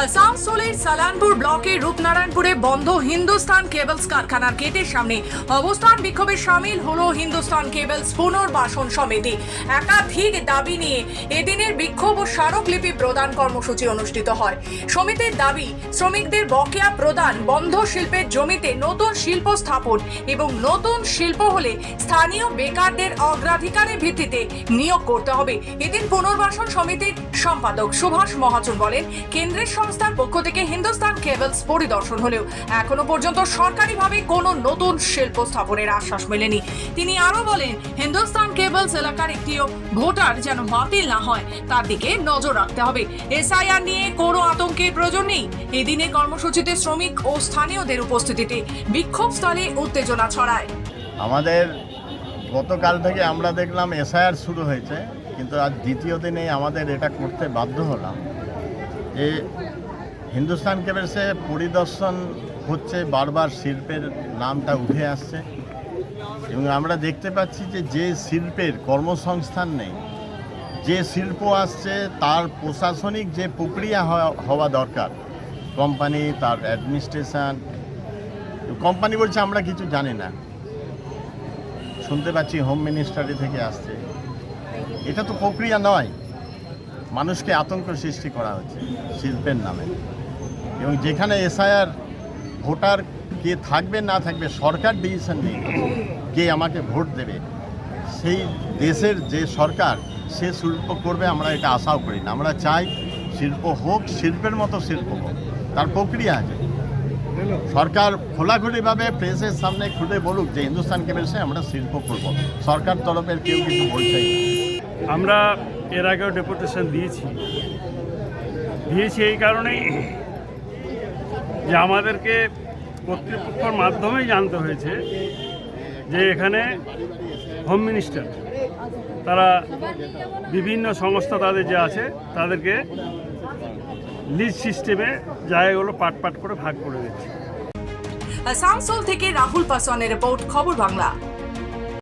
আসানসোলের সালানপুর ব্লকের রূপনারায়ণপুরে বন্ধ হিন্দুস্তান কেবলস কারখানার গেটের সামনে অবস্থান বিক্ষোভে সামিল হলো হিন্দুস্তান কেবলস পুনর্বাসন সমিতি। একাধিক দাবি নিয়ে এদিনের বিক্ষোভ ও স্মারকলিপি প্রদান কর্মসূচি অনুষ্ঠিত হয়। সমিতির দাবি, শ্রমিকদের বকেয়া প্রদান বন্ধ শিল্পের জমিতে নতুন শিল্প স্থাপন এবং নতুন শিল্প হলে স্থানীয় বেকারদের অগ্রাধিকারের ভিত্তিতে নিয়োগ করতে হবে। এদিন পুনর্বাসন সমিতির সম্পাদক সুভাষ মহাজন বলেন, কেন্দ্রের সংস্থার পক্ষ থেকে হিন্দুস্তান কেবলস পরিদর্শন হলেও এখনও পর্যন্ত সরকারিভাবে কোনো নতুন শিল্প স্থাপনের আশ্বাস মেলেনি। তিনি আরও বলেন, হিন্দুস্তান কেবলস এলাকার একটিও ভোটার যেন বাতিল না হয়, তার দিকে নজর রাখতে হবে। এসআইআর নিয়ে কোনো আতঙ্কের প্রয়োজন নেই। এদিনে কর্মসূচিতে শ্রমিক ও স্থানীয়দের উপস্থিতিতে বিক্ষোভস্থলে উত্তেজনা ছড়ায়। আমাদের গতকাল থেকে আমরা দেখলাম এসআইআর শুরু হয়েছে, কিন্তু আজ দ্বিতীয় দিনে আমাদের এটা করতে বাধ্য হলাম। যে হিন্দুস্তান কেবলসে পরিদর্শন হচ্ছে বারবার শিল্পের নামটা উঠে আসছে। এবং আমরা দেখতে পাচ্ছি যে যে শিল্পের কর্মসংস্থান নেই, যে শিল্প আসছে, তার প্রশাসনিক যে প্রক্রিয়া হওয়া দরকার, কোম্পানি, তার অ্যাডমিনিস্ট্রেশন, কোম্পানি বলছে আমরা কিছু জানি না। শুনতে পাচ্ছি হোম মিনিস্টারি থেকে আসছে। এটা তো প্রক্রিয়া নয়। মানুষকে আতঙ্ক সৃষ্টি করা হচ্ছে শিল্পের নামে। এবং যেখানে এসআইআর ভোটার কে থাকবে না থাকবে, সরকার ডিসিশন নেই কে আমাকে ভোট দেবে, সেই দেশের যে সরকার, সে শিল্প করবে আমরা এটা আশাও করি না। আমরা চাই শিল্প হোক, শিল্পের মতো শিল্প হোক, তার প্রক্রিয়া আছে। সরকার খোলাখুলিভাবে প্রেসের সামনে খুলে বলুক যে, হিন্দুস্তান কেবলসে আমরা শিল্প করব। সরকার তরফের কেউ কিছু বলছেই না। আমরা এর আগেও ডেপুটেশন দিয়েছি। দিয়েছি এই কারণেই যে আমাদেরকে কর্তৃপক্ষর মাধ্যমেই জানতে হয়েছে যে এখানে হোম মিনিস্টার তারা বিভিন্ন সংস্থা তাদের যে আছে, তাদেরকে লিজ সিস্টেমে জায়গাগুলো পাট পাট করে ভাগ করে দিচ্ছে। আসানসোল থেকে রাহুল পাসওয়ানের রিপোর্ট, খবর বাংলা।